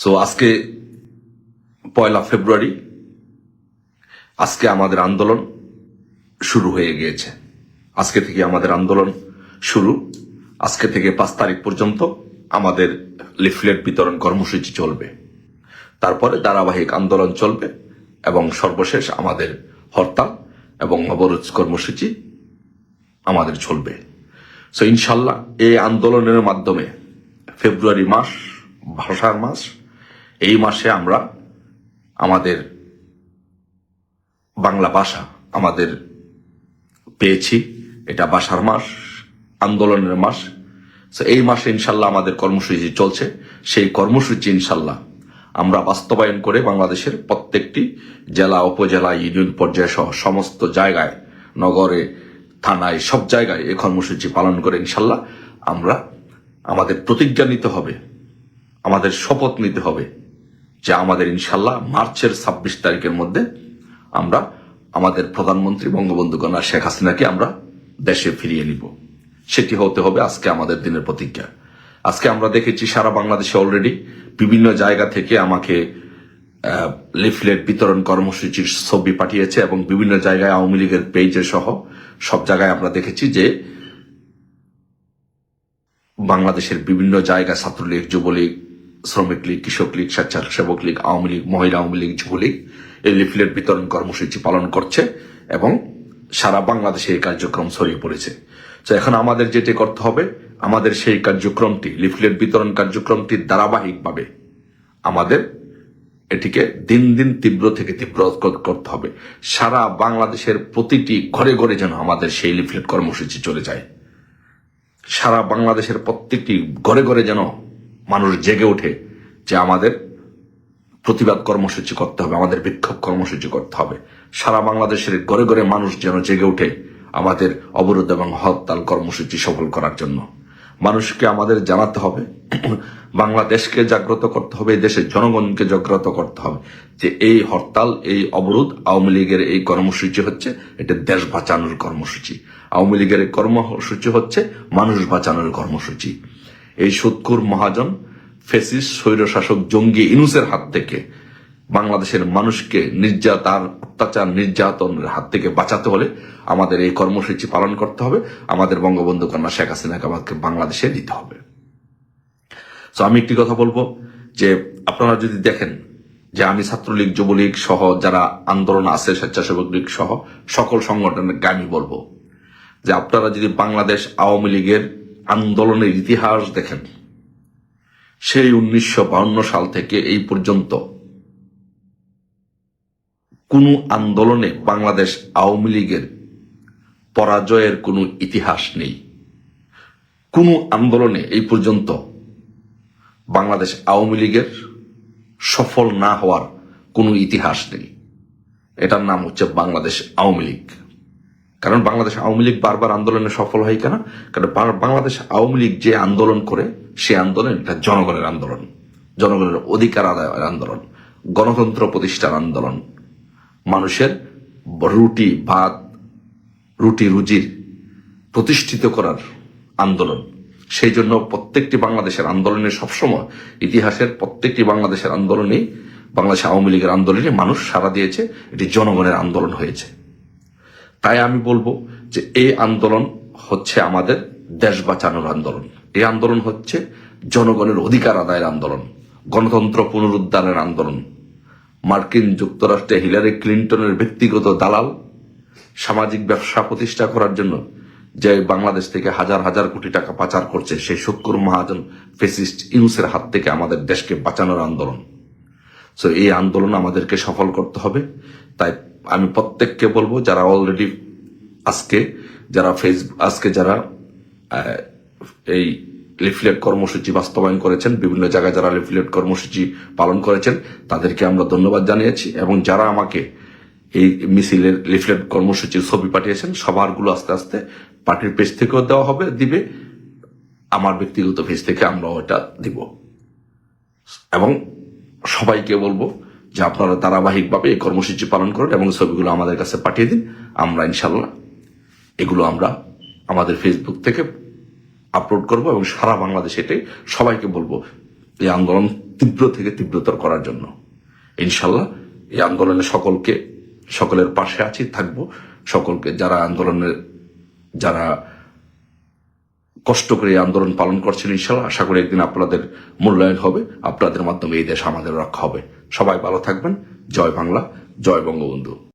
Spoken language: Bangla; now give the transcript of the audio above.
সো আজকে পয়লা ফেব্রুয়ারি, আজকে আমাদের আন্দোলন শুরু হয়ে গিয়েছে। আজকে থেকে আমাদের আন্দোলন শুরু। আজকে থেকে পাঁচ তারিখ পর্যন্ত আমাদের লিফলেট বিতরণ কর্মসূচি চলবে। তারপরে ধারাবাহিক আন্দোলন চলবে এবং সর্বশেষ আমাদের হরতাল এবং অবরোধ কর্মসূচি আমাদের চলবে। সো ইনশাল্লাহ এই আন্দোলনের মাধ্যমে ফেব্রুয়ারি মাস, ভাষার মাস এই মাসে আমরা আমাদের বাংলা ভাষা আমাদের পেয়েছি। এটা বাসার মাস, আন্দোলনের মাস। তো এই মাসে ইনশাল্লাহ আমাদের কর্মসূচি চলছে। সেই কর্মসূচি ইনশাল্লাহ আমরা বাস্তবায়ন করে বাংলাদেশের প্রত্যেকটি জেলা, উপজেলা, ইউনিয়ন পর্যায়ে সহ সমস্ত জায়গায়, নগরে, থানায়, সব জায়গায় এই কর্মসূচি পালন করে ইনশাল্লাহ আমরা আমাদের প্রতিজ্ঞা নিতে হবে, আমাদের শপথ নিতে হবে। যে আমাদের ইনশাল্লাহ মার্চের ছাব্বিশ তারিখের মধ্যে আমরা আমাদের প্রধানমন্ত্রী বঙ্গবন্ধু কন্যা শেখ হাসিনাকে আমরা দেশে ফিরিয়ে নিব। সেটি হতে হবে আজকে আমাদের দিনের প্রতিজ্ঞা। আজকে আমরা দেখেছি সারা বাংলাদেশে অলরেডি বিভিন্ন জায়গা থেকে আমাকে লিফলেট বিতরণ কর্মসূচির ছবি পাঠিয়েছে এবং বিভিন্ন জায়গায় আওয়ামী লীগের পেজে সহ সব জায়গায় আমরা দেখেছি যে বাংলাদেশের বিভিন্ন জায়গায় ছাত্রলীগ, যুবলীগ শ্রমিক লীগ, কৃষক লীগ, স্বেচ্ছাসেবক লীগ, আওয়ামী লীগ, মহিলা আওয়ামী লীগ যুবলীগ এই লিফলেট বিতরণ কর্মসূচি পালন করছে এবং সারা বাংলাদেশে এই কার্যক্রম ছড়িয়ে পড়েছে। তো এখন আমাদের যেটি করতে হবে, আমাদের সেই কার্যক্রমটি, লিফলেট বিতরণ কার্যক্রমটি ধারাবাহিকভাবে আমাদের এটিকে দিন দিন তীব্র থেকে তীব্র করতে হবে। সারা বাংলাদেশের প্রতিটি ঘরে ঘরে যেন আমাদের সেই লিফলেট কর্মসূচি চলে যায়। সারা বাংলাদেশের প্রত্যেকটি ঘরে ঘরে যেন মানুষ জেগে ওঠে যে আমাদের প্রতিবাদ কর্মসূচি করতে হবে, আমাদের বিক্ষোভ কর্মসূচি করতে হবে। সারা বাংলাদেশের ঘরে ঘরে মানুষ যেন জেগে ওঠে আমাদের অবরোধ এবং হরতাল কর্মসূচি সফল করার জন্য। মানুষকে আমাদের জানাতে হবে, বাংলাদেশকে জাগ্রত করতে হবে দেশের জনগণকে জাগ্রত করতে হবে যে এই হরতাল, এই অবরোধ আওয়ামী লীগের এই কর্মসূচি হচ্ছে, এটা দেশ বাঁচানোর কর্মসূচি। আওয়ামী লীগের কর্মসূচি হচ্ছে মানুষ বাঁচানোর কর্মসূচি। এই সুৎকুর মহাজন ফেসিস, স্বৈরশাসক জঙ্গি ইনুসের হাত থেকে বাংলাদেশের মানুষকে নির্যাতার অত্যাচার, নির্যাতনের হাত থেকে বাঁচাতে হলে আমাদের এই কর্মসূচি পালন করতে হবে। আমাদের বঙ্গবন্ধু কন্যা শেখ হাসিনাকে আমাদেরকে বাংলাদেশে দিতে হবে। তো আমি একটি কথা বলব যে আপনারা যদি দেখেন যে আমি ছাত্রলীগ, যুবলীগ সহ যারা আন্দোলন আছে, স্বেচ্ছাসেবক লীগ সহ সকল সংগঠনকে আমি বলব যে আপনারা যদি বাংলাদেশ আওয়ামী লীগের আন্দোলনের ইতিহাস দেখেন। সেই উনিশশো সাল থেকে এই পর্যন্ত কোন আন্দোলনে বাংলাদেশ আওয়ামী লীগের পরাজয়ের কোনো ইতিহাস নেই। কোন আন্দোলনে এই পর্যন্ত বাংলাদেশ আওয়ামী লীগের সফল না হওয়ার কোনো ইতিহাস নেই। এটার নাম হচ্ছে বাংলাদেশ আওয়ামী লীগ। কারণ বাংলাদেশ আওয়ামী লীগ বারবার আন্দোলনে সফল হয় কেন? কারণ বাংলাদেশ আওয়ামী লীগ যে আন্দোলন করে, সে আন্দোলন এটা জনগণের আন্দোলন। জনগণের অধিকার আদায়ের আন্দোলন। গণতন্ত্র প্রতিষ্ঠার আন্দোলন। মানুষের রুটি, ভাত, রুটি, রুজির প্রতিষ্ঠিত করার আন্দোলন। সেই জন্য প্রত্যেকটি বাংলাদেশের আন্দোলনে সবসময় ইতিহাসের প্রত্যেকটি বাংলাদেশের আন্দোলনেই বাংলাদেশ আওয়ামী লীগের আন্দোলনে মানুষ সাড়া দিয়েছে। এটি জনগণের আন্দোলন হয়েছে। তাই আমি বলব যে এই আন্দোলন হচ্ছে আমাদের দেশ বাঁচানোর আন্দোলন। এই আন্দোলন হচ্ছে জনগণের অধিকার আদায়ের আন্দোলন, গণতন্ত্র পুনরুদ্ধারের আন্দোলন। মার্কিন যুক্তরাষ্ট্রে হিলারি ক্লিন্টনের ব্যক্তিগত দালাল সামাজিক ব্যবসা প্রতিষ্ঠা করার জন্য যে বাংলাদেশ থেকে হাজার হাজার কোটি টাকা পাচার করছে, সেই শুক্র মহাজন ফেসিস্ট ইউসের হাত থেকে আমাদের দেশকে বাঁচানোর আন্দোলন। সো এই আন্দোলন আমাদেরকে সফল করতে হবে। তাই আমি প্রত্যেককে বলব, যারা অলরেডি আজকে, যারা ফেসবুক আজকে যারা এই লিফলেট কর্মসূচি বাস্তবায়ন করেছেন, বিভিন্ন জায়গায় যারা লিফলেট কর্মসূচি পালন করেছেন, তাদেরকে আমরা ধন্যবাদ জানিয়েছি এবং যারা আমাকে এই মিছিলের লিফলেট কর্মসূচির ছবি পাঠিয়েছেন, সবারগুলো আস্তে আস্তে পার্টির পেজ থেকেও দেওয়া হবে, দিবে। আমার ব্যক্তিগত পেজ থেকে আমরা ওটা দিব। এবং সবাইকে বলব যে আপনারা ধারাবাহিকভাবে এই কর্মসূচি পালন করেন এবং ছবিগুলো আমাদের কাছে পাঠিয়ে দিন, আমরা ইনশাল্লাহ এগুলো আমরা আমাদের ফেসবুক থেকে আপলোড করব এবং সারা বাংলাদেশ এটাই সবাইকে বলব এই আন্দোলন তীব্র থেকে তীব্রতর করার জন্য। ইনশাল্লাহ এই আন্দোলনে সকলকে, সকলের পাশে আছি, থাকব। সকলকে যারা আন্দোলনের, যারা কষ্ট করে আন্দোলন পালন করছেন ইনশাল্লাহ আশা করি একদিন আপনাদের মূল্যায়ন হবে, আপনাদের মাধ্যমে এই দেশ আমাদের রক্ষা হবে। সবাই ভালো থাকবেন। জয় বাংলা, জয় বঙ্গবন্ধু।